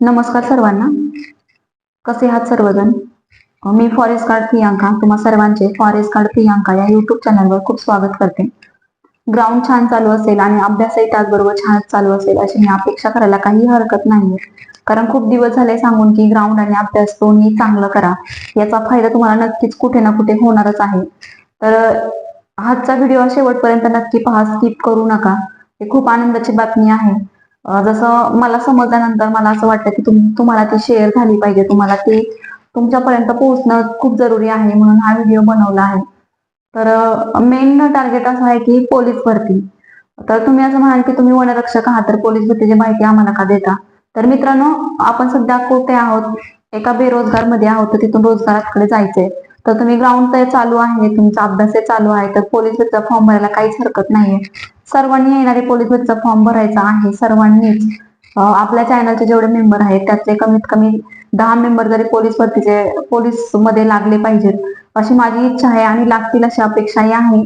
नमस्कार सर्वांना. कसे आहात सर्वजण? मी फॉरेस्ट गार्ड प्रियांका. तुम्हा सर्वांचे फॉरेस्ट गार्ड प्रियांका या युट्यूब चॅनलवर खूप स्वागत करते. ग्राउंड छान चालू असेल आणि अभ्यासही त्याचबरोबर छान चालू असेल अशी मी अपेक्षा करायला काही हरकत नाहीये. कारण खूप दिवस झाले सांगून की ग्राउंड आणि अभ्यास दोन्ही चांगलं करा. याचा फायदा तुम्हाला नक्कीच कुठे ना कुठे होणारच आहे. तर आजचा व्हिडिओ शेवटपर्यंत नक्की पहा. स्किप करू नका. हे खूप आनंदाची बातमी आहे. जसं मला समजल्यानंतर मला असं वाटतं की तुम तुम्हाला ती शेअर झाली पाहिजे. तुम्हाला ती तुमच्यापर्यंत पोहोचणं खूप जरुरी आहे म्हणून हा व्हिडिओ बनवला आहे. तर मेन टार्गेट असं आहे की पोलीस भरती. तर तुम्ही असं म्हणाल की तुम्ही वनरक्षक आहात तर पोलीस भरतीची माहिती आम्हाला का देता? तर मित्रांनो आपण सध्या कुठे आहोत? एका बेरोजगारमध्ये आहोत तर तिथून रोजगाराकडे जायचंय. तर तुम्ही ग्राउंड तर चालू आहे तुमचा अभ्यास चालू आहे तर पोलीस भरतीचा फॉर्म भरायला काहीच हरकत नाहीये. सर्वांनी येणारे पोलीस भरतीचा फॉर्म भरायचा आहे सर्वांनीच. आपल्या चॅनलचे जेवढे मेंबर आहेत त्यातले कमीत कमी दहा मेंबर जरी पोलीस भरतीचे पोलीसमध्ये लागले पाहिजेत अशी माझी इच्छा आहे आणि लागतील अशी अपेक्षाही आहे.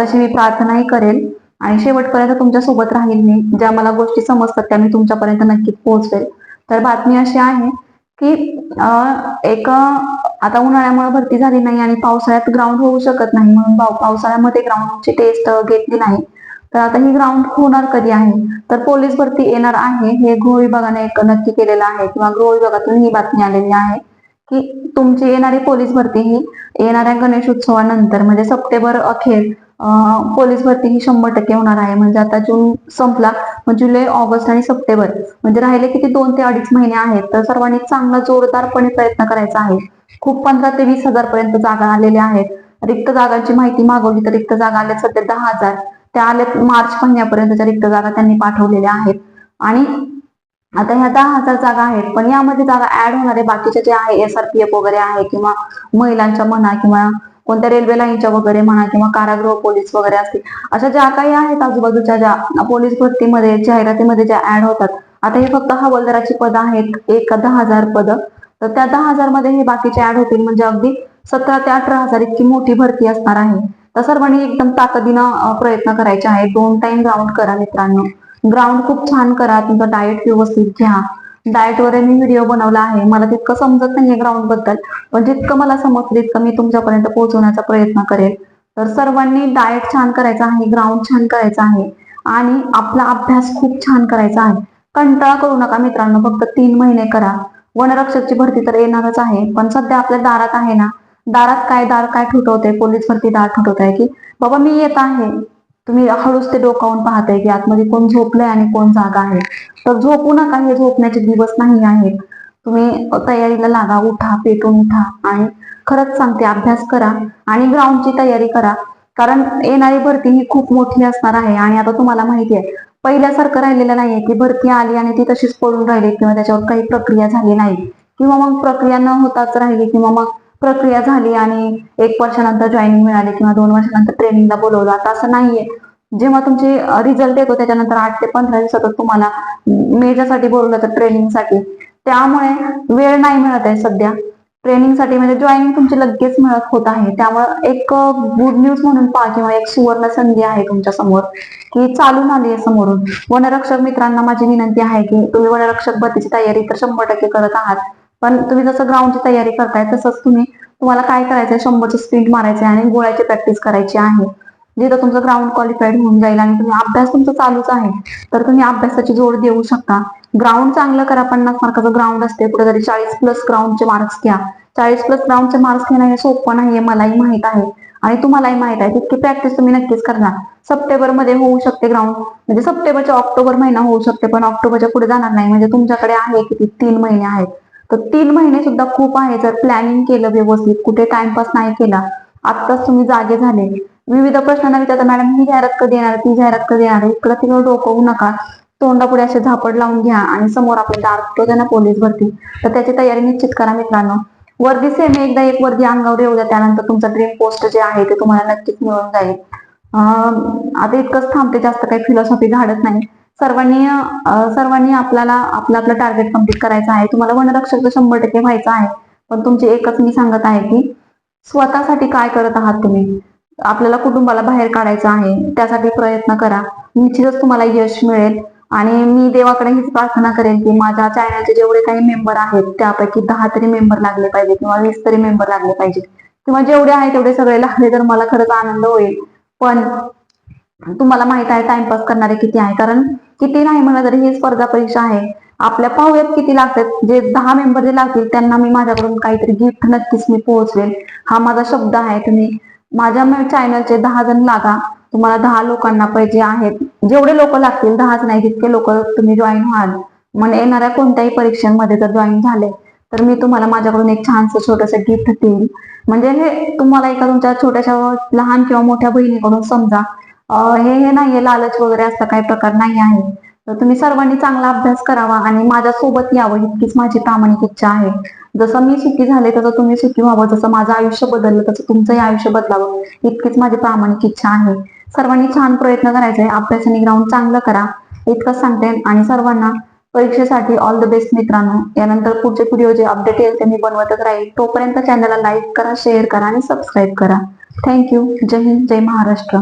तशी मी प्रार्थनाही करेल. आणि शेवटपर्यंत तुमच्यासोबत राहील मी. ज्या मला गोष्टी समजतात त्या मी तुमच्यापर्यंत नक्की पोहोचवेल. तर बातमी अशी आहे की एक आता उन्हाळ्यामुळे भरती झाली नाही आणि पावसाळ्यात ग्राउंड होऊ शकत नाही. म्हणून पावसाळ्यामध्ये ग्राउंडची टेस्ट घेतली नाही. तर आता ही ग्राउंड होणार कधी आहे? तर पोलीस भरती येणार आहे. हे गृह विभागाने एक नक्की केलेलं आहे किंवा गृह विभागातून ही बातमी आलेली आहे की तुमची येणारी पोलीस भरती ही येणाऱ्या गणेश उत्सवानंतर म्हणजे सप्टेंबर अखेर पोलीस भरती ही शंभर टक्के होणार आहे. म्हणजे आता जून संपला मग जुलै ऑगस्ट आणि सप्टेंबर. म्हणजे राहिले किती दोन ते अडीच महिने आहेत. तर सर्वांनी चांगला जोरदारपणे प्रयत्न करायचा आहे. खूप पंधरा ते वीस हजार पर्यंत जागा आलेल्या आहेत. रिक्त जागांची माहिती मागवली तर रिक्त जागा आल्या सध्या दहा हजार. त्या आल्यात मार्च महिन्यापर्यंतच्या रिक्त जागा त्यांनी पाठवलेल्या आहेत. आणि आता ह्या दहा हजार जागा आहेत. पण यामध्ये जागा ऍड होणारे बाकीचे जे आहे एस आर पी एफ वगैरे आहे किंवा महिलांच्या म्हणा किंवा कोणत्या रेल्वे लाईनच्या वगैरे म्हणा किंवा कारागृह पोलीस वगैरे असतील अशा ज्या काही आहेत आजूबाजूच्या ज्या पोलीस भरतीमध्ये जाहिरातीमध्ये ज्या ऍड होतात आता हे फक्त हवालदाराची पदं आहेत एक दहा हजार पदं. तर त्या दहा हजारमध्ये हे बाकीचे ऍड होतील म्हणजे अगदी सतरा ते अठरा हजार इतकी मोठी भरती असणार आहे. तर सर्वांनी एकदम ताकदीनं प्रयत्न करायचे आहे दोन टाइम ग्राउंड करा मित्रांनो. ग्राउंड खूप छान करा तुमचं डाएट व्यवस्थित घ्या. डाएट वर मी व्हिडिओ बनवला आहे. मला तितकं समजत नाहीये ग्राउंडबद्दल. पण जितकं मला समजतं तितकं मी तुमच्यापर्यंत पोहोचवण्याचा प्रयत्न करेल. तर सर्वांनी डाएट छान करायचा आहे ग्राउंड छान करायचा आहे. आणि आपला अभ्यास खूप छान करायचा आहे. कंटाळा करू नका मित्रांनो फक्त तीन महिने करा. वनरक्षकची भरती तर येणारच आहे. पण सध्या आपल्या दारात आहे ना दारात काय दार काय ठुटवते पोलीस भरती दार ठुटवत आहे की बाबा मी येत आहे. तुम्ही हळूच ते डोकावून पाहताय की आतमध्ये कोण झोपलंय आणि कोण जागा आहे. तर झोपू नका हे झोपण्याचे दिवस नाही आहेत. तुम्ही तयारीला लागा उठा पेटून उठा आणि खरंच सांगते अभ्यास करा आणि ग्राउंडची तयारी करा. कारण येणारी भरती ही खूप मोठी असणार आहे आणि आता तुम्हाला माहिती आहे पहिल्यासारखं राहिलेलं नाहीये की भरती आली आणि ती तशीच पडून राहिली किंवा त्याच्यावर काही प्रक्रिया झाली नाही. किंवा मग प्रक्रिया न होताच राहिली किंवा मग प्रक्रिया झाली आणि एक वर्षानंतर जॉईनिंग मिळाली किंवा दोन वर्षानंतर ट्रेनिंगला बोलवलं. आता असं नाहीये. जेव्हा तुमचे रिझल्ट येतो त्याच्यानंतर आठ ते पंधरा दिवसातच तुम्हाला मेजासाठी बोलवलं जातं ट्रेनिंगसाठी त्यामुळे वेळ नाही मिळत आहे सध्या. ट्रेनिंगसाठी म्हणजे जॉईनिंग तुमची लगेच मिळत होत आहे. त्यामुळे एक गुड न्यूज म्हणून पहा किंवा एक सुवर्ण संधी आहे तुमच्यासमोर की चालून आली आहे समोरून. वनरक्षक मित्रांना माझी विनंती आहे की तुम्ही वनरक्षक भरतीची तयारी तर शंभर टक्के करत आहात. पण तुम्ही जसं ग्राउंडची तयारी करताय तसंच तुम्ही तुम्हाला काय करायचंय? शंभरची स्प्रिंट मारायचे आणि गोळ्याची प्रॅक्टिस करायची आहे. जिथं तुमचं ग्राउंड क्वालिफाईड होऊन जाईल आणि तुम्ही अभ्यास तुमचा चालूच आहे तर तुम्ही अभ्यासाची जोड देऊ शकता. ग्राउंड चांगलं करा पन्नास मार्काचं ग्राउंड असते कुठेतरी चाळीस प्लस ग्राउंडचे मार्क्स घ्या. चाळीस प्लस ग्राउंडचे मार्क्स घेणं हे सोपं नाहीये मलाही माहीत आहे. आणि तुम्हालाही माहीत आहे तितकी प्रॅक्टिस तुम्ही नक्कीच करणार. सप्टेंबरमध्ये होऊ शकते ग्राउंड म्हणजे सप्टेंबरच्या ऑक्टोबर महिना होऊ शकते पण ऑक्टोबरच्या पुढे जाणार नाही. म्हणजे तुमच्याकडे आहे किती? तीन महिने आहेत. तर तीन महिने सुद्धा खूप आहे. जर प्लॅनिंग केलं व्यवस्थित कुठे टाइमपास नाही केला आत्ताच तुम्ही जागे झाले. विविध प्रश्नांना विचारता मॅडम ही जाहिरात कधी येणार? ती जाहिरात कधी येणार? इकडं तिकडं डोकवू नका. तोंडापुढे असे झापड लावून घ्या आणि समोर आपले दार ना पोलीस भरती. तर त्याची तयारी निश्चित करा मित्रांनो. वर्दी सेम एकदा एक वर्दी अंगावर येऊ द्या. त्यानंतर तुमचं ड्रीम पोस्ट जे आहे ते तुम्हाला नक्कीच मिळून जाईल. आता इतकंच थांबते. जास्त काही फिलॉसॉफी झाडत नाही. सर्वांनी सर्वांनी आपल्याला आपलं आपलं टार्गेट कंप्लीट करायचं आहे. तुम्हाला वनरक्षक तर शंभर टक्के व्हायचं आहे. पण तुमची एकच मी सांगत आहे की स्वतःसाठी काय करत आहात तुम्ही? आपल्याला कुटुंबाला बाहेर काढायचं आहे. त्यासाठी प्रयत्न करा. निश्चितच तुम्हाला यश मिळेल. आणि मी देवाकडे हीच प्रार्थना करेन की माझ्या चॅनलचे जेवढे काही मेंबर आहेत त्यापैकी दहा तरी मेंबर लागले पाहिजे किंवा वीस तरी मेंबर लागले पाहिजे किंवा जेवढे आहे तेवढे सगळे लागले तर मला खरंच आनंद होईल. पण तुम्हाला माहीत आहे टाइमपास करणारे किती आहे? कारण किती नाही म्हणलं तरी ही स्पर्धा परीक्षा आहे. आपल्या पाहुयात किती लागतात? जे दहा मेंबर जे लागतील त्यांना मी माझ्याकडून काहीतरी गिफ्ट नक्कीच मी पोहोचवेल. हा माझा शब्द आहे. तुम्ही माझ्या चॅनलचे दहा जण लागा. तुम्हाला दहा लोकांना पाहिजे आहेत. जेवढे लोक लागतील दहाच नाही तितके लोक तुम्ही जॉईन व्हाल. मग येणाऱ्या कोणत्याही परीक्षांमध्ये जर जॉईन झाले तर मी तुम्हाला माझ्याकडून एक छानसं छोटंसं गिफ्ट देईल. म्हणजे हे तुम्हाला एका तुमच्या छोट्याशा लहान किंवा मोठ्या बहिणीकडून समजा हे हे नाहीये लालच वगैरे असा काही प्रकार नाही आहे. तर तुम्ही सर्वांनी चांगला अभ्यास करावा आणि माझ्या सोबत यावं इतकीच माझी प्रामाणिक इच्छा आहे. जसं मी सुखी झाले तसं तुम्ही सुखी व्हावं. जसं माझं आयुष्य बदललं तसं तुमचंही आयुष्य बदलावं. इतकीच माझी प्रामाणिक इच्छा आहे. सर्वांनी छान प्रयत्न करायचे. अभ्यासाने ग्राउंड चांगलं करा. इतकंच सांगते. आणि सर्वांना परीक्षेसाठी ऑल द बेस्ट मित्रांनो. यानंतर पुढचे व्हिडिओ जे अपडेट येईल ते मी बनवतच राहील. तोपर्यंत चॅनलला लाईक करा शेअर करा आणि सबस्क्राईब करा. थँक्यू जय हिंद जय महाराष्ट्र.